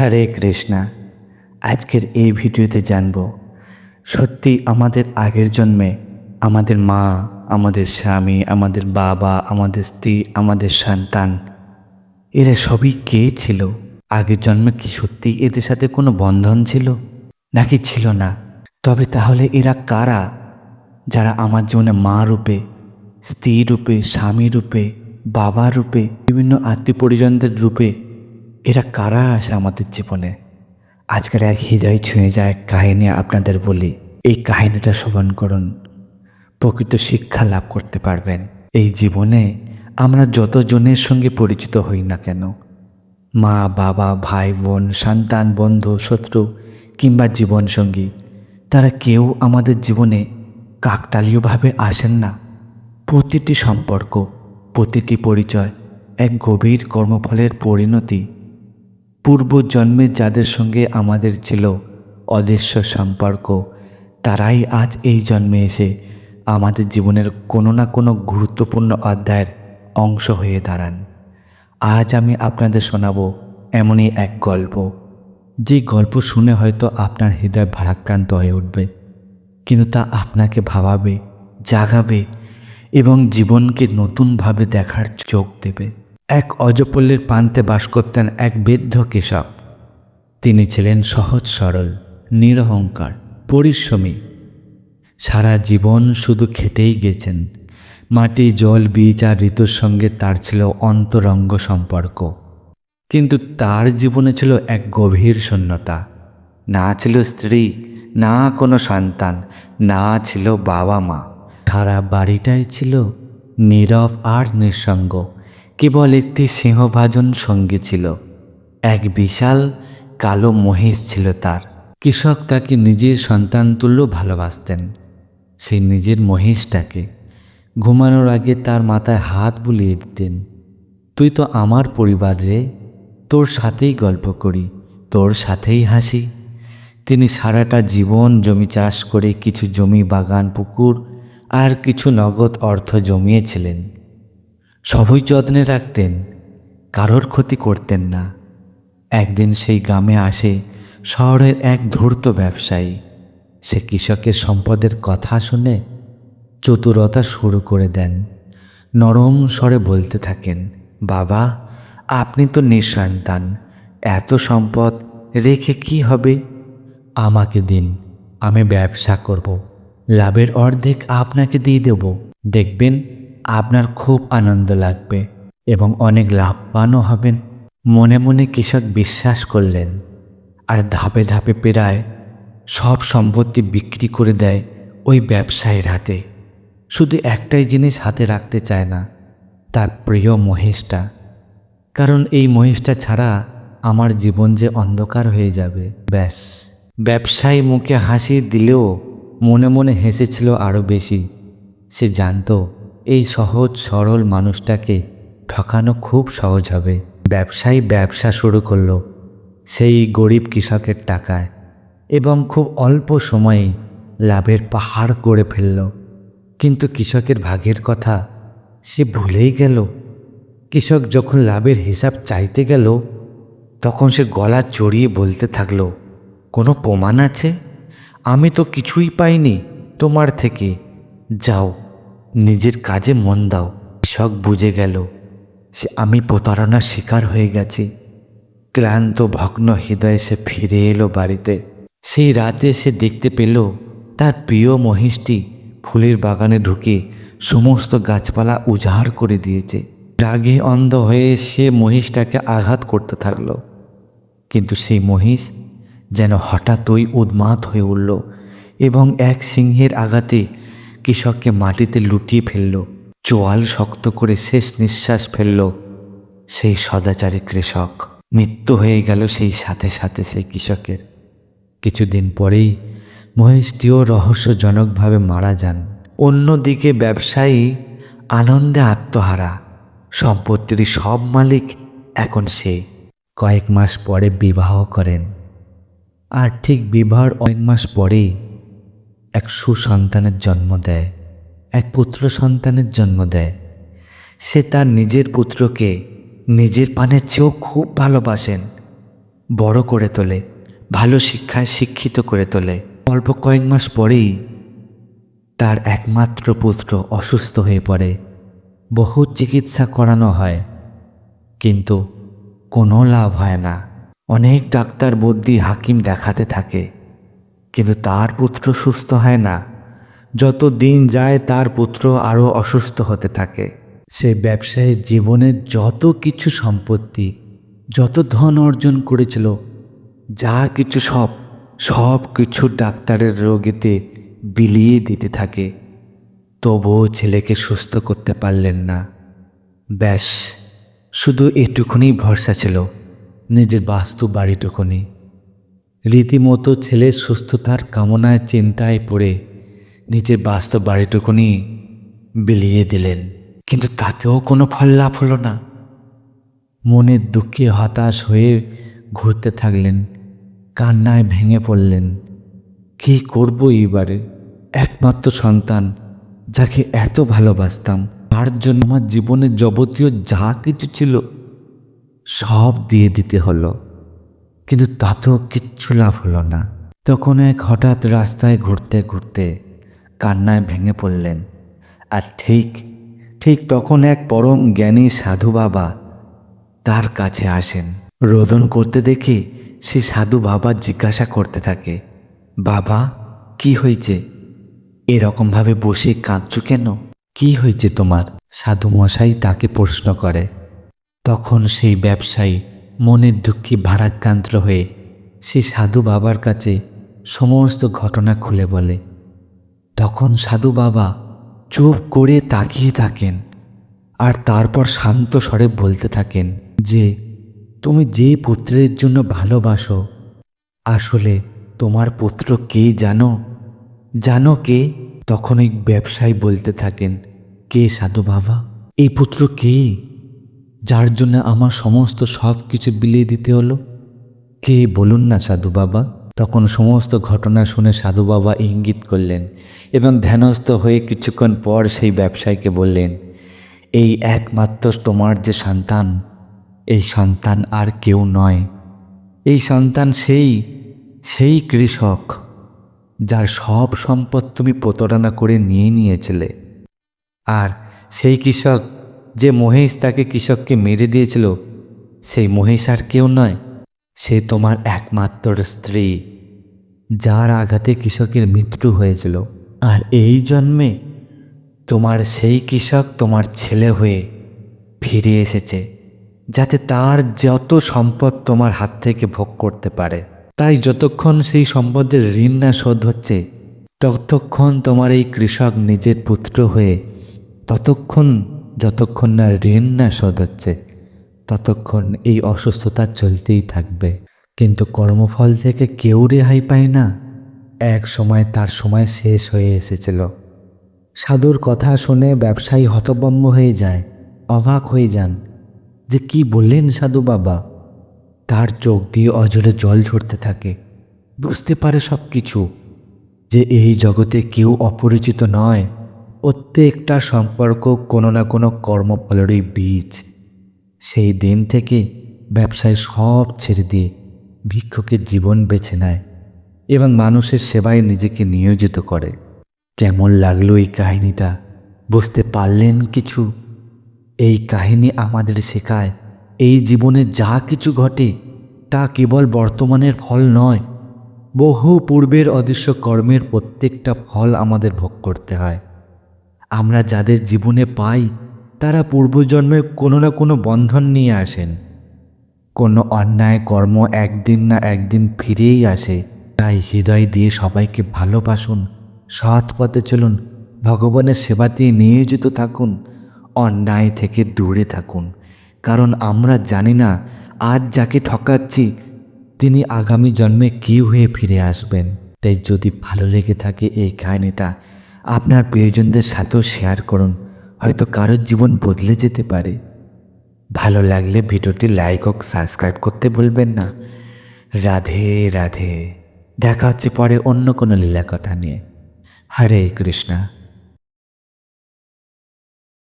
হরে কৃষ্ণা, আজকের এই ভিডিওতে জানব, সত্যি আমাদের আগের জন্মে আমাদের মা, আমাদের স্বামী, আমাদের বাবা, আমাদের স্ত্রী, আমাদের সন্তান, এরা সবই কে ছিল? আগের জন্মে কি সত্যি এদের সাথে কোনো বন্ধন ছিল? নাকি ছিল না? তবে তাহলে এরা কারা? যারা আমার জীবনে মা রূপে, স্ত্রী রূপে, স্বামী রূপে, বাবা রূপে, বিভিন্ন আত্মীয় পরিজনদের রূপে এরা কারা আসে আমাদের জীবনে? আজকের এক হৃদয় ছুঁয়ে যায় কাহিনী আপনাদের বলি। এই কাহিনীটা শ্রবণ করুন। প্রকৃত শিক্ষা লাভ করতে পারবেন। এই জীবনে আমরা যতজনের সঙ্গে পরিচিত হই না কেন, মা, বাবা, ভাই, বোন, সন্তান, বন্ধু, শত্রু কিংবা জীবনসঙ্গী, তারা কেউ আমাদের জীবনে কাকতালীয়ভাবে আসেন না। প্রতিটি সম্পর্ক, প্রতিটি পরিচয় এক গভীর কর্মফলের পরিণতি পূর্বজন্মে যাদের সঙ্গে আমাদের ছিল অদৃশ্য সম্পর্ক, তারাই আজ এই জন্মে এসে আমাদের জীবনের কোনো না কোনো গুরুত্বপূর্ণ অধ্যায়ের অংশ হয়ে দাঁড়ান। আজ আমি আপনাদের শোনাবো এমনই এক গল্প, যে গল্প শুনে হয়তো আপনার হৃদয় ভারাক্রান্ত হয়ে উঠবে, কিন্তু তা আপনাকে ভাবাবে, জাগাবে এবং জীবনকে নতুনভাবে দেখার চোখ দেবে। অজপল্লীর প্রান্তে বাস করতেন এক বৃদ্ধ কৃষক তিনি ছিলেন সহজ সরল, নিরহংকার, পরিশ্রমী। সারা জীবন শুধু খেটেই গেছেন। মাটি, জল, বীজ আর ঋতুর সঙ্গে তার ছিল অন্তরঙ্গ সম্পর্ক। কিন্তু তার জীবনে ছিল এক গভীর শূন্যতা। না ছিল স্ত্রী, না কোনো সন্তান, না ছিল বাবা মা সারা বাড়িটাই ছিল নীরব আর নিঃসঙ্গ। কেবল একটি সিংহভাজন সঙ্গী ছিল। এক বিশাল কালো মহিষ ছিল তার। কৃষক তাকে নিজের সন্তান তুল্য ভালোবাসতেন। সেই নিজের মহিষটাকে ঘুমানোর আগে তার মাথায় হাত বুলিয়ে দিতেন। তুই তো আমার পরিবার তোর সাথেই গল্প করি, তোর সাথেই হাসি তিনি সারাটা জীবন জমি চাষ করে কিছু জমি বাগান, পুকুর আর কিছু নগদ অর্থ জমিয়েছিলেন। সবই যত্নে রাখতেন, কারোর ক্ষতি করতেন না। একদিন সেই গ্রামে আসে শহরের এক ধূর্ত ব্যবসায়ী। সে কৃষকের সম্পদের কথা শুনে চতুরতা শুরু করে দেন। নরম স্বরে বলতে থাকেন, বাবা, আপনি তো নিঃসন্তান, এত সম্পদ রেখে কি হবে? আমাকে দিন, আমি ব্যবসা করব। লাভের অর্ধেক আপনাকে দিয়ে দেব। দেখবেন আপনার খুব আনন্দ লাগবে এবং অনেক লাভবানও হবেন। মনে মনে কৃষক বিশ্বাস করলেন আর ধাপে ধাপে প্রায় সব সম্পত্তি বিক্রি করে দেয় ওই ব্যবসায়ীর হাতে। শুধু একটাই জিনিস হাতে রাখতে চায় না, তার প্রিয় মহেশটা কারণ এই মহিষটা ছাড়া আমার জীবন যে অন্ধকার হয়ে যাবে, ব্যাস। ব্যবসায়ী মুখে হাসি দিলেও মনে মনে হেসেছিল আরও বেশি। সে জানতো এই সহজ, সরল মানুষটাকে ঠকানো খুব সহজ হবে। ব্যবসায়ী ব্যবসা শুরু করল সেই গরিব কৃষকের টাকায় এবং খুব অল্প সময়ে লাভের পাহাড় করে ফেলল। কিন্তু কৃষকের ভাগের কথা সে ভুলেই গেল। কৃষক যখন লাভের হিসাব চাইতে গেল, তখন সে গলা চড়িয়ে বলতে থাকল, কোনো প্রমাণ আছে? আমি তো কিছুই পাইনি তোমার থেকে। যাও। নিজের কাজে মন দাও। কৃষক বুঝে গেল, সে আমি প্রতারণার শিকার হয়ে গেছি। ক্লান্ত, ভগ্ন হৃদয়ে সে ফিরে এলো বাড়িতে। সেই রাতে সে দেখতে পেল, তার প্রিয় মহিষটি ফুলের বাগানে ঢুকে সমস্ত গাছপালা উজাড় করে দিয়েছে। রাগে অন্ধ হয়ে সে মহিষটাকে আঘাত করতে থাকল। কিন্তু সেই মহিষ যেন হঠাৎই উন্মাদ হয়ে উঠল এবং এক সিংহের আঘাতে কৃষককে মাটিতে লুটিয়ে ফেলল, চোয়াল শক্ত করে শেষ নিঃশ্বাস ফেলল সেই সদাচারী কৃষক। মৃত্যু হয়ে গেল সেই সাথে সাথে সেই কৃষকের। কিছুদিন পরেই মহেশটিও রহস্যজনকভাবে মারা যান। অন্যদিকে ব্যবসায়ী আনন্দে আত্মহারা, সম্পত্তির সব মালিক এখন সে। কয়েক মাস পরে বিবাহ করেন। আর ঠিক বিবাহর অনেক মাস পরেই এক সুসন্তানের জন্ম দেয়, এক পুত্র সন্তানের জন্ম দেয়। সে তার নিজের পুত্রকে নিজের পানের চেয়েও খুব ভালোবাসেন, বড় করে তোলে, ভালো শিক্ষায় শিক্ষিত করে তোলে। অল্প কয়েক মাস পরেই তার একমাত্র পুত্র অসুস্থ হয়ে পড়ে। বহু চিকিৎসা করানো হয়, কিন্তু কোনো লাভ হয় না। অনেক ডাক্তার বুদ্ধি হাকিম দেখাতে থাকে। কিন্তু তার পুত্র সুস্থ হয় না। যত দিন যায়, তার পুত্র আরও অসুস্থ হতে থাকে। সে ব্যবসায়ী জীবনের যত কিছু সম্পত্তি, যত ধন অর্জন করেছিল, যা কিছু সব সব কিছু ডাক্তারের রোগীতে বিলিয়ে দিতে থাকে। তবুও ছেলেকে সুস্থ করতে পারলেন না। ব্যাস, শুধু এটুকুনি ভরসা ছিল, নিজের বাস্তু বাড়িটুকুনি। রীতিমতো ছেলের সুস্থতার কামনায় চিন্তায় পড়ে নিজের বাস্তব বাড়িটুকুনি বিলিয়ে দিলেন। কিন্তু তাতেও কোনো ফল লাভ হলো না। মনের দুঃখে হতাশ হয়ে ঘুরতে থাকলেন, কান্নায় ভেঙে পড়লেন। কী করব এইবারে? একমাত্র সন্তান যাকে এত ভালোবাসতাম, তার জন্য আমার জীবনের যাবতীয় যা কিছু ছিল সব দিয়ে দিতে হলো। কিন্তু তাতেও কিচ্ছু লাভ হলো না। তখন এক হঠাৎ রাস্তায় ঘুরতে ঘুরতে কান্নায় ভেঙে পড়লেন। আর ঠিক ঠিক তখন এক পরম জ্ঞানী সাধু বাবা তার কাছে আসেন। রোদন করতে দেখে সে সাধু বাবা জিজ্ঞাসা করতে থাকে, বাবা, কি হয়েছে? এরকমভাবে বসে কাঁদছো কেন? কি হয়েছে তোমার? সাধু মশাই তাকে প্রশ্ন করে। তখন সেই ব্যবসায়ী মনের দুঃখে ভারাক্রান্ত হয়ে সে সাধু বাবার কাছে সমস্ত ঘটনা খুলে বলে, তখন সাধু বাবা চুপ করে তাকিয়ে থাকেন আর তারপর শান্ত স্বরে বলতে থাকেন যে, তুমি যে পুত্রের জন্য ভালোবাসো, আসলে তোমার পুত্র কে জানো? জানো কে? তখন এই ব্যবসায়ী বলতে থাকেন, কে সাধু বাবা? এই পুত্র কে? যার জন্য আমার সমস্ত সব কিছু বিলিয়ে দিতে হলো। কে বলুন না, সাধু বাবা? তখন সমস্ত ঘটনা শুনে সাধু বাবা ইঙ্গিত করলেন এবং ধ্যানস্থ হয়ে কিছুক্ষণ পর সেই ব্যবসায়ীকে বললেন, এই একমাত্র তোমার যে সন্তান, এই সন্তান আর কেউ নয়। এই সন্তান সেই সেই কৃষক, যার সব সম্পদ তুমি প্রতারণা করে নিয়ে নিয়েছিলে। আর সেই কৃষক যে মহেশ তাকে কৃষককে মেরে দিয়েছিল, সেই মহেশ আর কেউ নয়। সে তোমার একমাত্র স্ত্রী, যার আঘাতে কৃষকের মৃত্যু হয়েছিল। আর এই জন্মে তোমার সেই কৃষক তোমার ছেলে হয়ে ফিরে এসেছে, যাতে তার যত সম্পদ তোমার হাত থেকে ভোগ করতে পারে। তাই যতক্ষণ সেই সম্পদের ঋণ না শোধ হচ্ছে, ততক্ষণ তোমার এই কৃষক নিজের পুত্র হয়ে ততক্ষণ যতক্ষণ না ঋণ না হচ্ছে, ততক্ষণ এই অসুস্থতা চলতেই থাকবে। কিন্তু কর্মফল থেকে কেউ রেহাই পায় না। এক সময় তার সময় শেষ হয়ে এসেছিল। সাধুর কথা শুনে ব্যবসায়ী হতবম্ব হয়ে যায়, অবাক হয়ে যান। যে কি বললেন সাধু বাবা? তার চোখ দিয়ে অজরে জল ঝরতে থাকে। বুঝতে পারে সব কিছু যে এই জগতে কেউ অপরিচিত নয়। প্রত্যেকটা সম্পর্ক কোনো না কোনো কর্মফলেরই বীজ। সেই দিন থেকে ব্যবসায় সব ছেড়ে দিয়ে ভিক্ষুকের জীবন বেছে নেয় এবং মানুষের সেবায় নিজেকে নিয়োজিত করে। কেমন লাগল এই কাহিনীটা? বুঝতে পারলেন কিছু? এই কাহিনী আমাদের শেখায় এই জীবনে যা কিছু ঘটে তা কেবল বর্তমানের ফল নয়, বহু পূর্বের অদৃশ্য কর্মের প্রত্যেকটা ফল আমাদের ভোগ করতে হয়। আমরা যাদের জীবনে পাই, তারা পূর্বজন্মের কোনো না কোনো বন্ধন নিয়ে আসেন। কোনো অন্যায় কর্ম একদিন না একদিন ফিরেই আসে। তাই হৃদয় দিয়ে সবাইকে ভালোবাসুন, সৎ পথে চলুন, ভগবানের সেবাতে নিয়োজিত থাকুন, অন্যায় থেকে দূরে থাকুন। কারণ আমরা জানি না, আজ যাকে ঠকাচ্ছি, তিনি আগামী জন্মে কি হয়ে ফিরে আসবেন। তাই যদি ভালো লেগে থাকে এই কাহিনীটা আপনার প্রিয়জনদের সাথেও শেয়ার করুন। হয়তো কারোর জীবন বদলে যেতে পারে। ভালো লাগলে ভিডিওটি লাইক ও সাবস্ক্রাইব করতে ভুলবেন না। রাধে রাধে। দেখা হচ্ছে পরে অন্য কোনো লীলা কথা নিয়ে। হরে কৃষ্ণা।